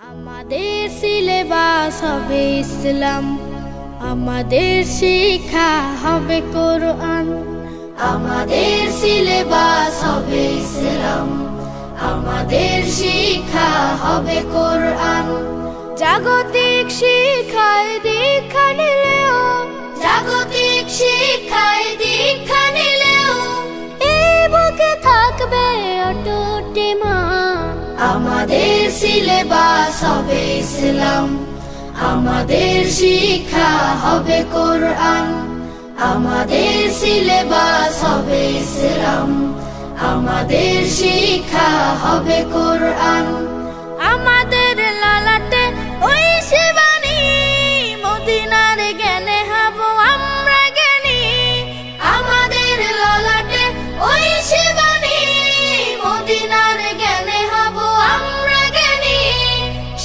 আমাদের সিলেবাস হবে ইসলাম, আমাদের শিক্ষা হবে কোরআন, আমাদের সিলেবাস হবে ইসলাম, আমাদের শিক্ষা হবে কোরআন। জাগতিক শিক্ষায় আমাদের সিলেবাস হবে ইসলাম। আমাদের শিক্ষা হবে কোরআন। আমাদের সিলেবাস হবে ইসলাম। আমাদের শিক্ষা হবে কোরআন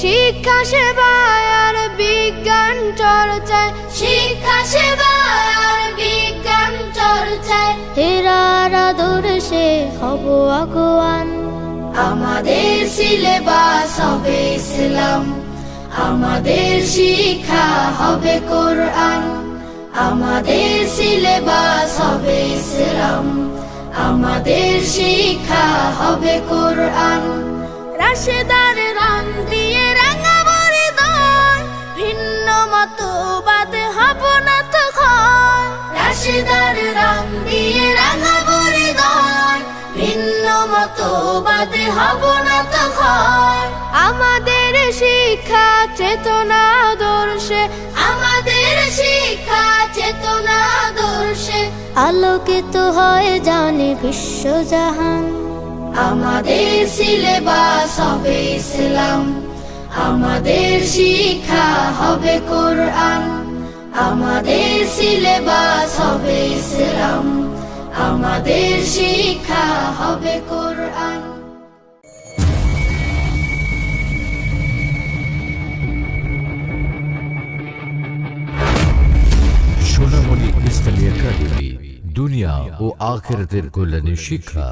শিক্ষা সেবায় আর বিজ্ঞান চর্চায়। শিক্ষা সেবায় আর বিজ্ঞান চর্চায়। হেরার আদর্শে হব আগুয়ান। আমাদের সিলেবাস হবে ইসলাম। আমাদের শিক্ষা হবে কোরআন। আমাদের সিলেবাস হবে ইসলাম। আমাদের শিক্ষা হবে কোরআন। রাশেদার রং হব না আমাদের শিক্ষা চেতনা দর্শে আমাদের শিক্ষা চেতনা দর্শে আলোকিত হয় জানে বিশ্বজাহান। আমাদের সিলেবাস হবে ইসলাম। আমাদের শিক্ষা হবে কোরআন। আমাদের সিলেবাস হবে আমাদের শিক্ষা হবে কোরআন। সোনামণি ইসলামী একাডেমি দুনিয়া ও আখেরাতের কল্যাণে শিক্ষা।